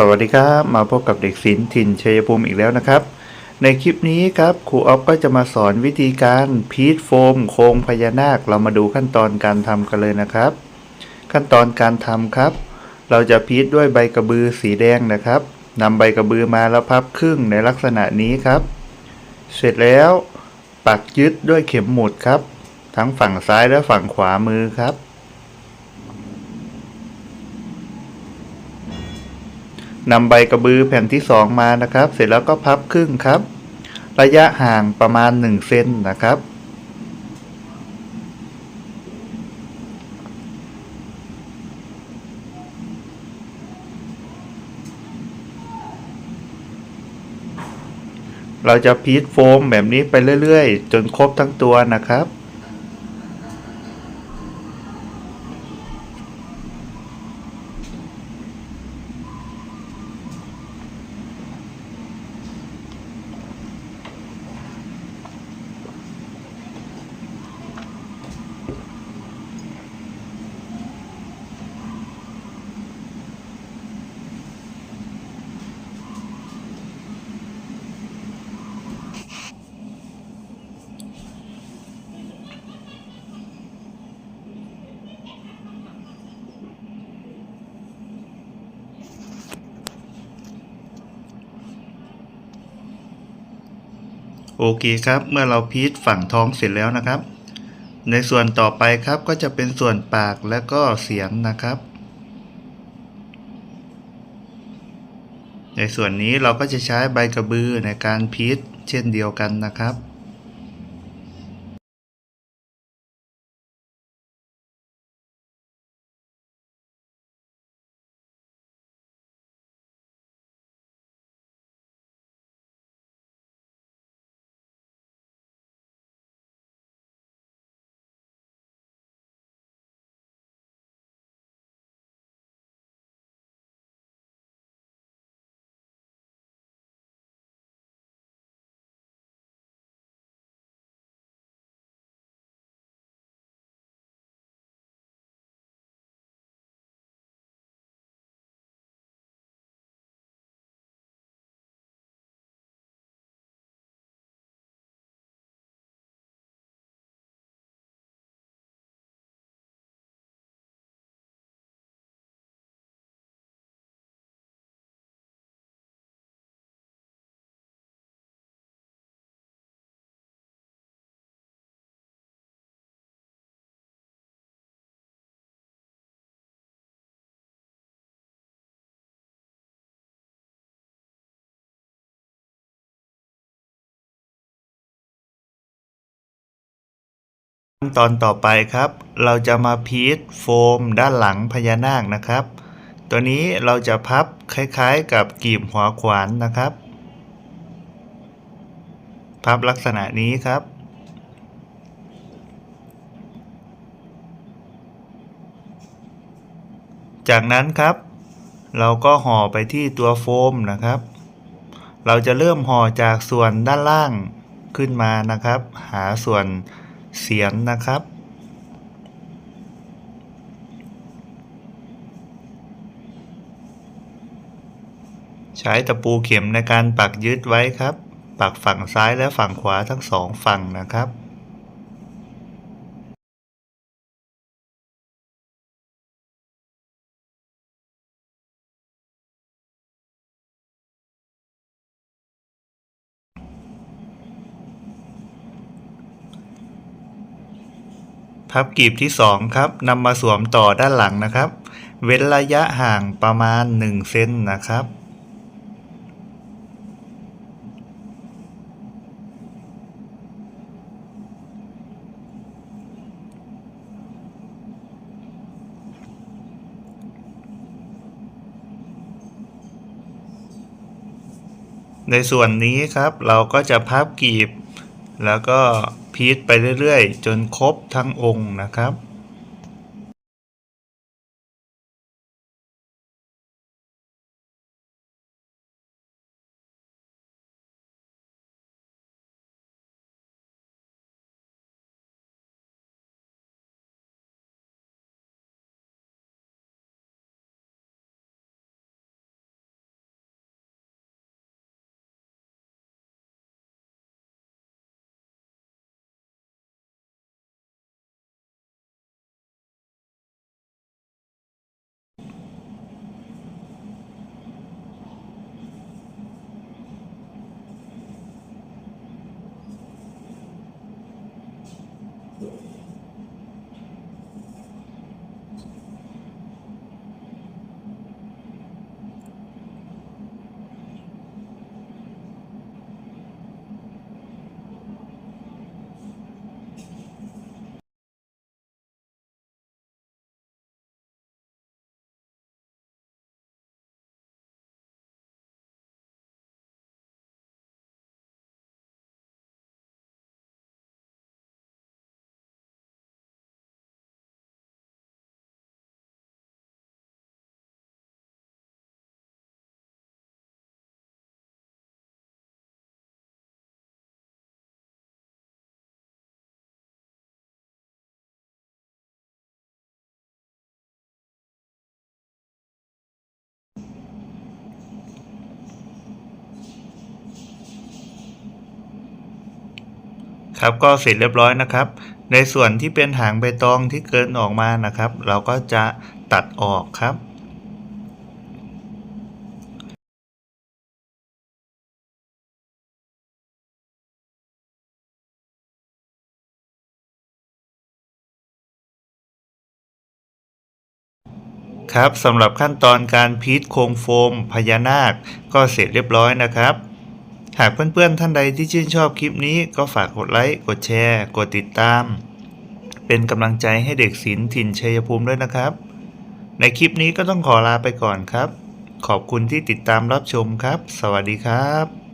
สวัสดีครับ มาพบกับเด็กศิลป์ถิ่นชัยภูมิอีกแล้วนะครับ ในคลิปนี้ครับครูออฟก็จะมาสอนวิธีการพีทโฟมโครงพญานาค เรามาดูขั้นตอนการทำกันเลยนะครับ ขั้นตอนการทำครับ เราจะพีทด้วยใบกระบือสีแดงนะครับนำใบกระบือมาแล้วพับครึ่งในลักษณะนี้ครับ เสร็จแล้วปักยึดด้วยเข็มหมุดครับ ทั้งฝั่งซ้ายและฝั่งขวามือครับ นำใบกระบือแผ่นที่ 2 มานะครับ เสร็จแล้วก็พับครึ่งครับ ระยะห่างประมาณ 1 เซนนะครับ เราจะพีทโฟมแบบนี้ไปเรื่อย ๆ จนครบทั้งตัวนะครับ โอเคครับ เมื่อเราพีชฝั่งท้องเสร็จแล้วนะครับ ในส่วนต่อไปครับก็จะเป็นส่วนปากและก็เสียงนะครับ ในส่วนนี้เราก็จะใช้ใบกระบือในการพีชเช่นเดียวกันนะครับ ขั้นตอนต่อไปครับ เราจะมาพีทโฟมด้านหลังพญานาคนะครับ ตัวนี้เราจะพับคล้ายๆ กับกีบหัวขวานนะครับ พับลักษณะนี้ครับ จากนั้นครับ เราก็ห่อไปที่ตัวโฟมนะครับ เราจะเริ่มห่อจากส่วนด้านล่างขึ้นมานะครับ หาส่วน เสียงนะครับ ใช้ตะปูเข็มในการปักยึดไว้ครับ ปักฝั่งซ้ายและฝั่งขวาทั้งสองฝั่งนะครับ พับกลีบที่ 2 ครับนำมาสวมต่อด้านหลังนะครับ เว้นระยะห่างประมาณ 1 เซนนะครับ ในส่วนนี้ครับเราก็จะพับกลีบ แล้วก็ พีทไปเรื่อยๆ จนครบทั้งองค์นะครับ ครับก็เสร็จเรียบร้อยนะครับ ในส่วนที่เป็นหางใบตองที่เกินออกมานะครับ เราก็จะตัดออกครับครับสำหรับขั้นตอนการพีทโครงโฟมพญานาคก็เสร็จเรียบร้อยนะครับ หากเพื่อนๆท่านใดที่ชื่นชอบคลิปนี้ก็ฝากกดไลค์ กดแชร์ กดติดตาม เป็นกำลังใจให้เด็กศิลป์ถิ่นชัยภูมิด้วยนะครับ ในคลิปนี้ก็ต้องขอลาไปก่อนครับ ขอบคุณที่ติดตามรับชมครับ สวัสดีครับ